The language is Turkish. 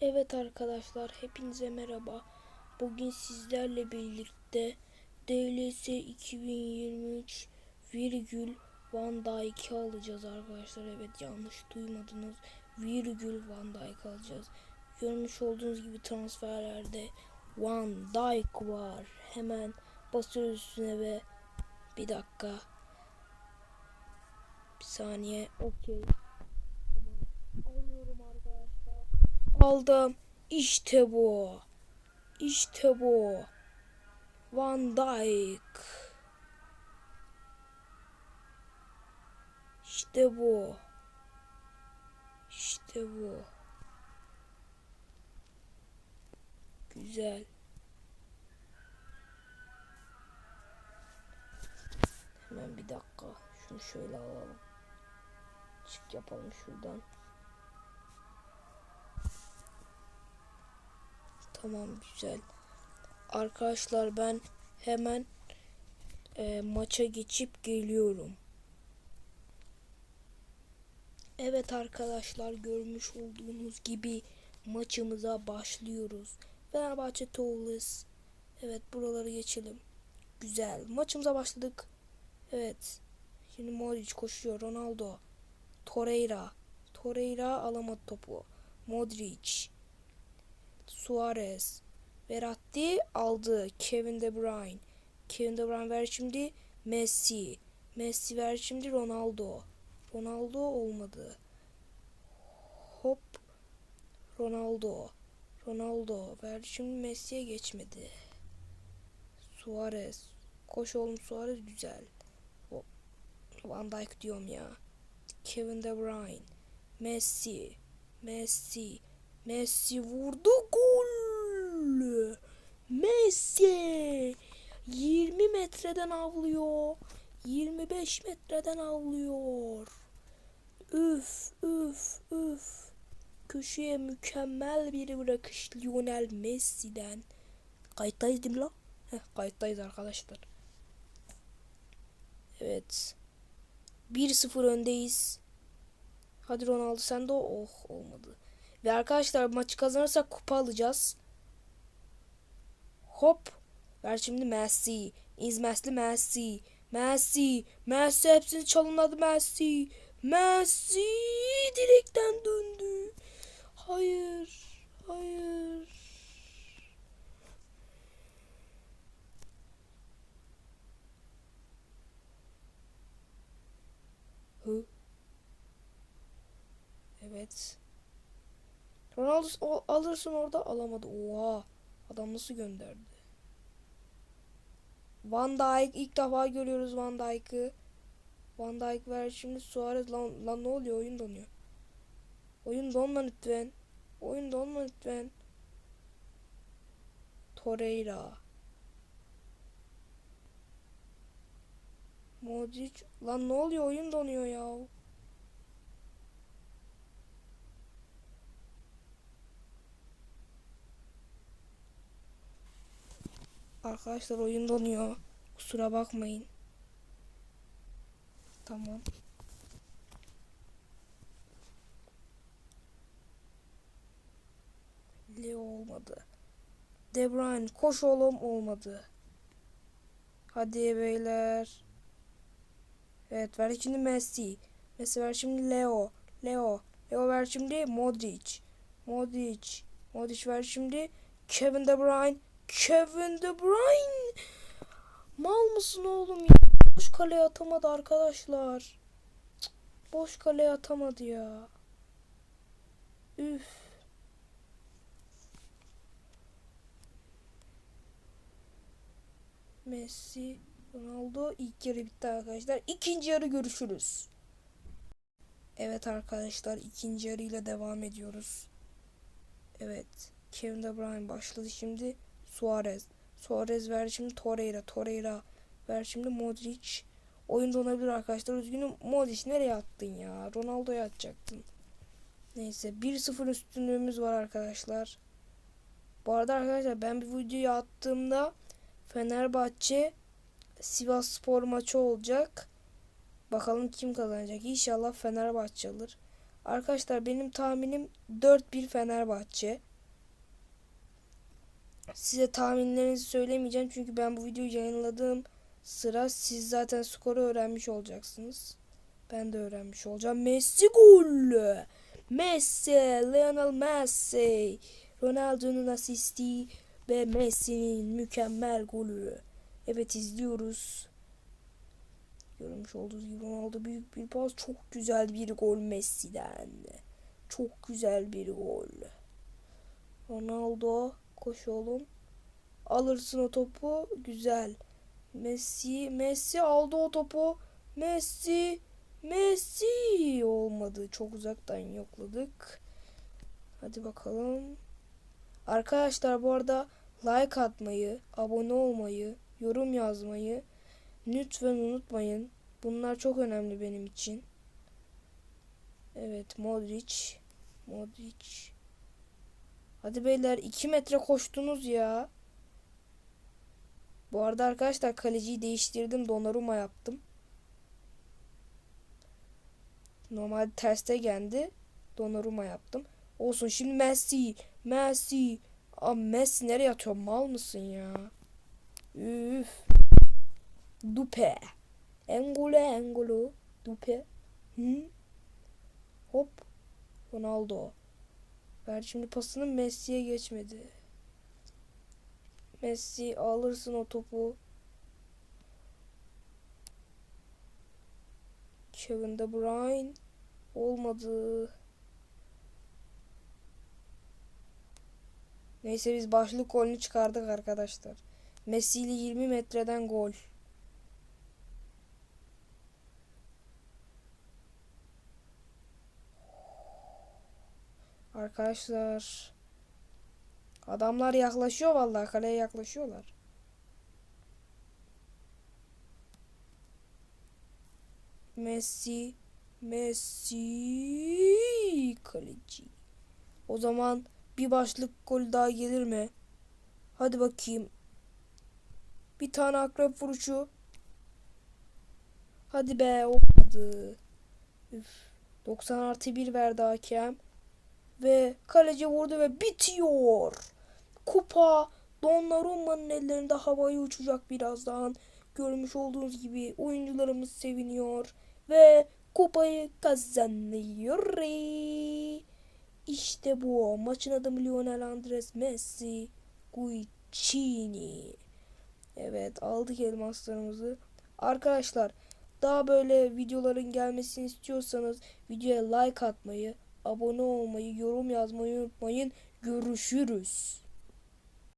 Evet arkadaşlar hepinize merhaba. Bugün sizlerle birlikte DLS 2023 virgül Van Dijk alacağız arkadaşlar. Evet yanlış duymadınız. Virgül Van Dijk alacağız. Görmüş olduğunuz gibi transferlerde Van Dijk var. Hemen basıyoruz üstüne ve bir dakika. Bir saniye. Okey. Alıyorum arkadaşlar. Aldım. İşte bu. İşte bu. Van Dijk. İşte bu. İşte bu. Güzel. Hemen bir dakika. Şunu şöyle alalım. Çık yapalım şuradan. Tamam güzel. Arkadaşlar ben hemen e, maça geçip geliyorum. Evet arkadaşlar görmüş olduğunuz gibi maçımıza başlıyoruz. Fenerbahçe Toulouse. Evet buraları geçelim. Güzel. Maçımıza başladık. Evet. Şimdi Modric koşuyor. Ronaldo. Torreira. Torreira alamadı topu. Modric. Suarez. Verratti aldı. Kevin De Bruyne. Kevin De Bruyne ver şimdi Messi. Messi ver şimdi Ronaldo. Ronaldo olmadı. Hop. Ronaldo. Ronaldo. Ver şimdi Messi'ye geçmedi. Suarez. Koş oğlum Suarez güzel. Hop. Van Dijk diyorum ya. Kevin De Bruyne. Messi. Messi. Messi vurdu gol. Messi 20 metreden avlıyor. 25 metreden avlıyor. Üf üf üf. Köşeye mükemmel bir bırakış Lionel Messi'den. Kayıttayız değil mi? Heh, kayıttayız arkadaşlar. Evet. 1-0 öndeyiz. Hadi Ronaldo sen de. Oh olmadı. Ve arkadaşlar maçı kazanırsak kupa alacağız. Hop. Ver şimdi Messi. İzmesli Messi. Messi. Messi hepsini çalımladı Messi. Messi direkten döndü. Hayır. Hayır. Hı? Evet. Ronaldo alırsın orada alamadı. Oha. Adam nasıl gönderdi? Van Dijk ilk defa görüyoruz Van Dijk'ı. Van Dijk ver şimdi Suarez lan, lan ne oluyor oyun donuyor. Oyun donma lütfen. Oyun donma lütfen. Torreira. Modric lan ne oluyor oyun donuyor ya. Arkadaşlar oyun donuyor. Kusura bakmayın. Tamam. Leo olmadı. De Bruyne koş oğlum olmadı. Hadi beyler. Evet ver şimdi Messi. Messi ver şimdi Leo. Leo. Leo ver şimdi Modric. Modric. Modric ver şimdi Kevin De Bruyne. Kevin De Bruyne. Mal mısın oğlum ya? Boş kaleye atamadı arkadaşlar. Boş kaleye atamadı ya. Üf. Messi, Ronaldo ilk yarı bitti arkadaşlar. İkinci yarı görüşürüz. Evet arkadaşlar ikinci yarıyla devam ediyoruz. Evet. Kevin De Bruyne başladı şimdi. Suarez. Suarez ver şimdi Torreira. Torreira ver şimdi Modric. Oyun donabilir arkadaşlar. Üzgünüm. Modric nereye attın ya? Ronaldo'ya atacaktın. Neyse 1-0 üstünlüğümüz var arkadaşlar. Bu arada arkadaşlar ben bir videoyu attığımda Fenerbahçe Sivas Spor maçı olacak. Bakalım kim kazanacak. İnşallah Fenerbahçe alır. Arkadaşlar benim tahminim 4-1 Fenerbahçe. Size tahminlerinizi söylemeyeceğim çünkü ben bu videoyu yayınladığım sıra siz zaten skoru öğrenmiş olacaksınız. Ben de öğrenmiş olacağım. Messi gol. Messi, Lionel Messi, Ronaldo'nun asisti ve Messi'nin mükemmel golü. Evet izliyoruz. Görmüş olduğunuz gibi Ronaldo büyük bir pas. Çok güzel bir gol Messi'den. Çok güzel bir gol. Ronaldo koş oğlum. Alırsın o topu. Güzel. Messi, Messi aldı o topu. Messi, Messi olmadı. Çok uzaktan yokladık. Hadi bakalım. Arkadaşlar bu arada like atmayı, abone olmayı, yorum yazmayı lütfen unutmayın. Bunlar çok önemli benim için. Evet Modric. Modric. Hadi beyler 2 metre koştunuz ya. Bu arada arkadaşlar kaleciyi değiştirdim. Donnarumma yaptım. Normal terste geldi. Donnarumma yaptım. Olsun şimdi Messi. Messi. Aa Messi nereye atıyor? Mal mısın ya? Üf. Dupe. Engolo Engolo. Dupe. Hı? Hop. Ronaldo. Ver şimdi pasını Messi'ye geçmedi. Messi alırsın o topu. Kevin De Bruyne olmadı. Neyse biz başlık golünü çıkardık arkadaşlar. Messi ile 20 metreden gol. Arkadaşlar adamlar yaklaşıyor vallahi kaleye yaklaşıyorlar. Messi Messi kaleci. O zaman bir başlık gol daha gelir mi? Hadi bakayım. Bir tane akrep vuruşu. Hadi be olmadı. Üf. 90 artı 1 verdi hakem. Ve kaleci vurdu ve bitiyor. Kupa Donnarumma'nın ellerinde havaya uçacak birazdan. Görmüş olduğunuz gibi oyuncularımız seviniyor. Ve kupayı kazanıyor. İşte bu. Maçın adamı Lionel Andres Messi. Guicini. Evet aldık elmaslarımızı. Arkadaşlar daha böyle videoların gelmesini istiyorsanız videoya like atmayı, abone olmayı, yorum yazmayı unutmayın. Görüşürüz.